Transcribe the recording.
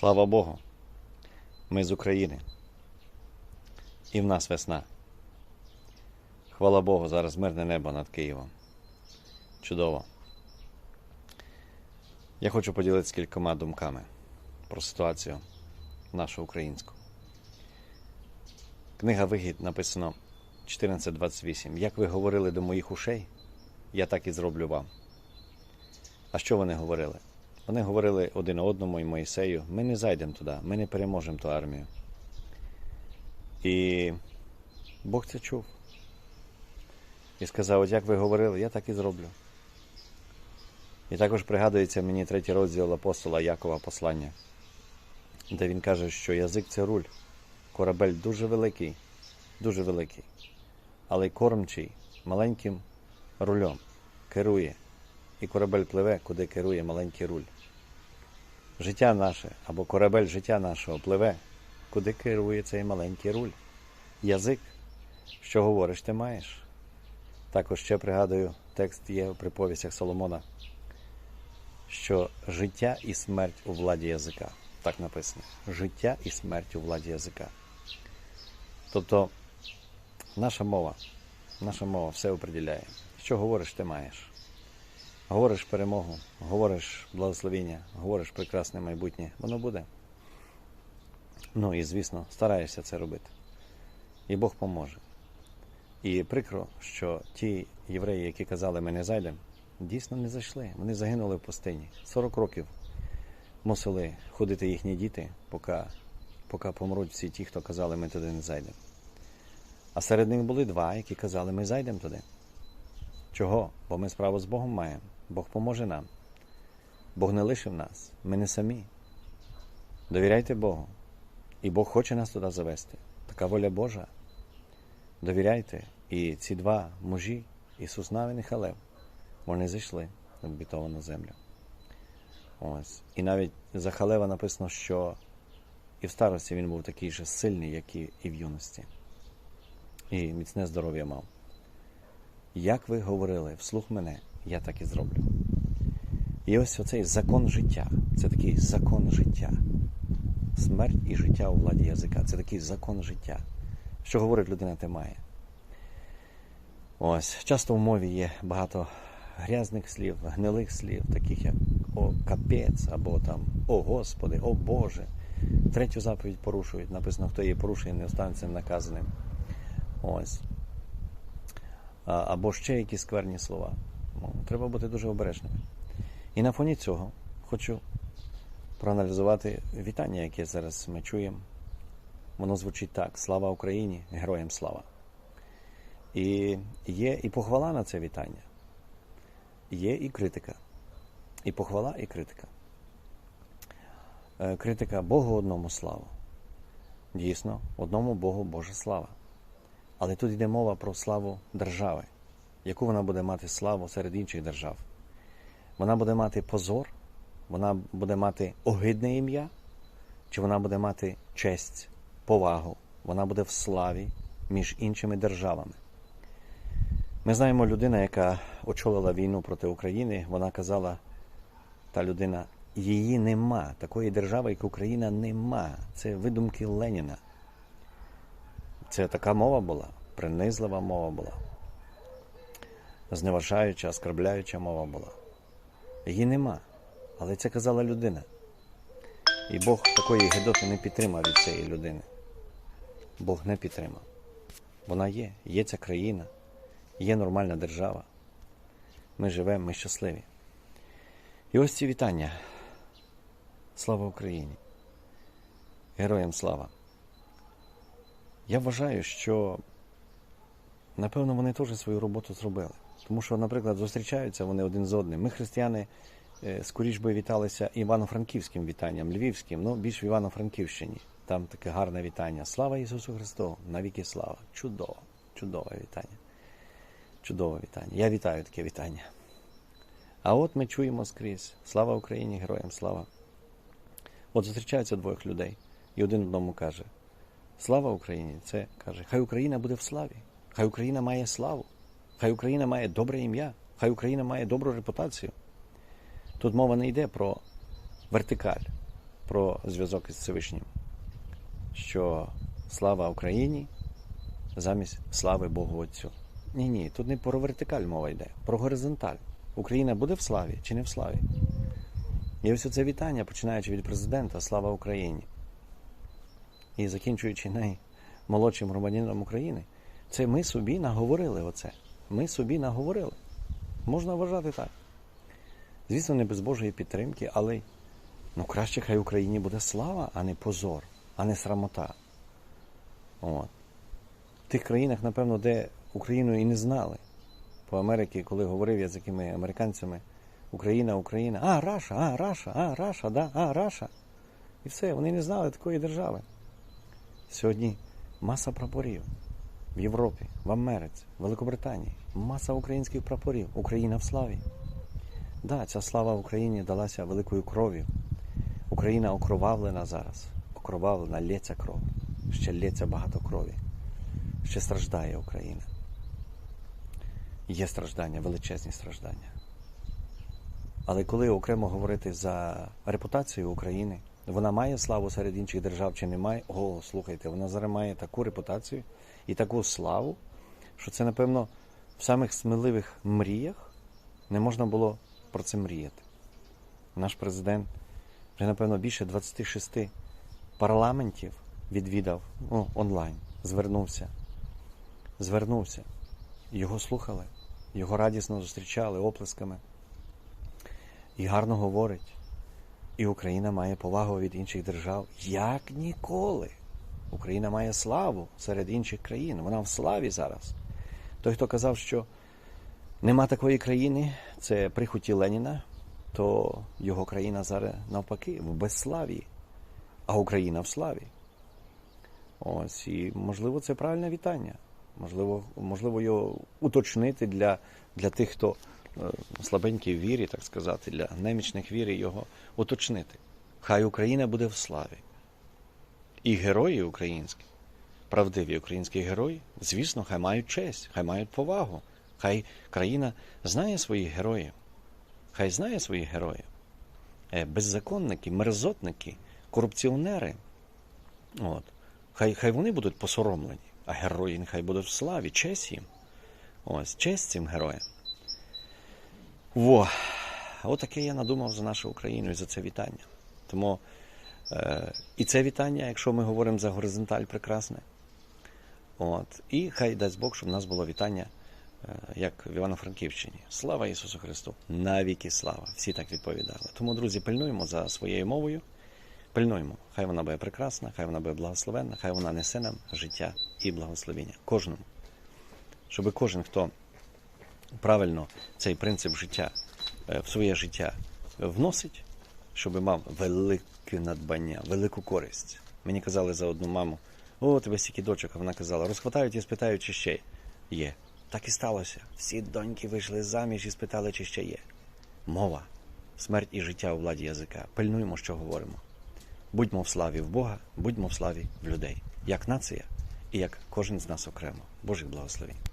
Слава Богу! Ми з України. І в нас весна. Хвала Богу, зараз мирне небо над Києвом. Чудово. Я хочу поділитися кількома думками про ситуацію нашу українську. Книга Вигід написано 14.28. Як ви говорили до моїх ушей, я так і зроблю вам. А що вони говорили? Вони говорили один одному і Моїсею, ми не зайдемо туди, ми не переможемо ту армію. І Бог це чув. І сказав, от як ви говорили, я так і зроблю. І також пригадується мені третій розділ апостола Якова послання, де він каже, що язик це руль, корабель дуже великий, дуже великий, але й кормчий маленьким рулем керує. І корабель пливе, куди керує маленький руль. Життя наше або корабель життя нашого пливе, куди керує цей маленький руль. Язик, що говориш, ти маєш. Також ще пригадую, текст є в приповістях Соломона, що життя і смерть у владі язика. Так написано. Життя і смерть у владі язика. Тобто наша мова, наша мова все определяє. Що говориш, ти маєш. Говориш перемогу, говориш благословіння, говориш прекрасне майбутнє, воно буде. Ну і звісно, стараєшся це робити. І Бог поможе. І прикро, що ті євреї, які казали, ми не зайдемо, дійсно не зайшли. Вони загинули в пустині. 40 років мусили ходити їхні діти, поки, поки помруть всі ті, хто казали, ми туди не зайдемо. А серед них були два, які казали, ми зайдемо туди. Чого? Бо ми справу з Богом маємо. Бог поможе нам. Бог не лишив нас. Ми не самі. Довіряйте Богу. І Бог хоче нас туди завести. Така воля Божа. Довіряйте. І ці два мужі, Ісус Навин і Халев, вони зайшли в обітовану землю. Ось. І навіть за Халева написано, що і в старості він був такий же сильний, як і, в юності. І міцне здоров'я мав. Як ви говорили, вслух мене, я так і зроблю. І ось оцей закон життя. Це такий закон життя. Смерть і життя у владі язика. Це такий закон життя. Що говорить людина, те має. Ось, часто в мові є багато грязних слів, гнилих слів, таких як о капець, або там О Господи, о Боже. Третю заповідь порушують. Написано, хто її порушує, не останеться наказаним. Ось. Або ще якісь скверні слова. Ну, треба бути дуже обережними. І на фоні цього хочу проаналізувати вітання, яке зараз ми чуємо. Воно звучить так: Слава Україні, героям слава. І є і похвала на це вітання, є і критика. І похвала, і критика. Е, Критика Богу одному славу. Дійсно, одному Богу Божа слава. Але тут йде мова про славу держави, яку вона буде мати славу серед інших держав. Вона буде мати позор, вона буде мати огидне ім'я, чи вона буде мати честь, повагу, вона буде в славі між іншими державами. Ми знаємо людина, яка очолила війну проти України, вона казала, та людина, її нема, такої держави, як Україна, нема. Це видумки Леніна. Це така мова була, принизлива мова була, зневажаюча, оскорбляюча мова була. Її нема. Але це казала людина. І Бог такої гидоти не підтримав від цієї людини. Бог не підтримав. Вона є, є ця країна, є нормальна держава. Ми живемо, ми щасливі. І ось ці вітання. Слава Україні! Героям слава! Я вважаю, що напевно вони теж свою роботу зробили. Тому що, наприклад, зустрічаються вони один з одним. Ми, християни, е, скоріш би віталися івано-франківським вітанням, львівським, ну більш в Івано-Франківщині. Там таке гарне вітання. Слава Ісусу Христу! Навіки слава! Чудово, чудове вітання. Чудове вітання. Я вітаю таке вітання. А от ми чуємо скрізь. Слава Україні, героям слава! От зустрічаються двох людей, і один одному каже: Слава Україні! Це каже, хай Україна буде в славі, хай Україна має славу, хай Україна має добре ім'я, хай Україна має добру репутацію. Тут мова не йде про вертикаль, про зв'язок із Всевишнім, що слава Україні замість слави Богу Отцю. Ні, ні, тут не про вертикаль мова йде, про горизонталь. Україна буде в славі чи не в славі? І ось це вітання, починаючи від президента Слава Україні і закінчуючи наймолодшим громадянином України, це ми собі наговорили оце. Ми собі наговорили. Можна вважати так. Звісно, не без Божої підтримки, але ну, краще хай Україні буде слава, а не позор, а не срамота. От. В тих країнах, напевно, де Україну і не знали. По Америці, коли говорив я з якими американцями, Україна, Україна, а, Раша, а, Раша, а, Раша, да, а, Раша. І все, вони не знали такої держави. Сьогодні маса прапорів в Європі, в Америці, Великобританії, маса українських прапорів, Україна в славі. Да, ця слава Україні далася великою кров'ю. Україна окровавлена зараз. Окровавлена, лється кров. Ще лється багато крові. Ще страждає Україна. Є страждання, величезні страждання. Але коли окремо говорити за репутацію України, вона має славу серед інших держав чи не має? О, слухайте, вона зараз має таку репутацію і таку славу, що це, напевно, в самих сміливих мріях не можна було про це мріяти. Наш президент вже, напевно, більше 26 парламентів відвідав ну, онлайн, звернувся. Звернувся. Його слухали, його радісно зустрічали оплесками. І гарно говорить. І Україна має повагу від інших держав як ніколи. Україна має славу серед інших країн. Вона в славі зараз. Той, хто казав, що нема такої країни, це прихоті Леніна, то його країна зараз навпаки, в безславі, а Україна в славі. Ось, і можливо, це правильне вітання. Можливо, можливо його уточнити для, для тих, хто е, слабенький в вірі, так сказати, для немічних вірі його уточнити. Хай Україна буде в славі. І герої українські, правдиві українські герої, звісно, хай мають честь, хай мають повагу. Хай країна знає своїх героїв. Хай знає своїх героїв. Е, Беззаконники, мерзотники, корупціонери. От. Хай, хай вони будуть посоромлені, а герої нехай будуть в славі, честь їм. Ось, честь цим героям. Во. Отаке я надумав за нашу Україну і за це вітання. Тому е, і це вітання, якщо ми говоримо за горизонталь, прекрасне. От. І хай дасть Бог, щоб в нас було вітання, е, як в Івано-Франківщині. Слава Ісусу Христу! Навіки слава! Всі так відповідали. Тому, друзі, пильнуємо за своєю мовою. Пильнуємо, хай вона буде прекрасна, хай вона буде благословенна, хай вона несе нам життя і благословення. Кожному. Щоб кожен, хто правильно цей принцип життя е, в своє життя вносить, щоб мав велике надбання, велику користь. Мені казали за одну маму: о, тебе тільки дочок, вона казала, розхватають і спитають, чи ще є. Так і сталося. Всі доньки вийшли заміж і спитали, чи ще є. Мова, смерть і життя у владі язика. Пильнуємо, що говоримо. Будьмо в славі в Бога, будьмо в славі в людей, як нація і як кожен з нас окремо. Божих благословень.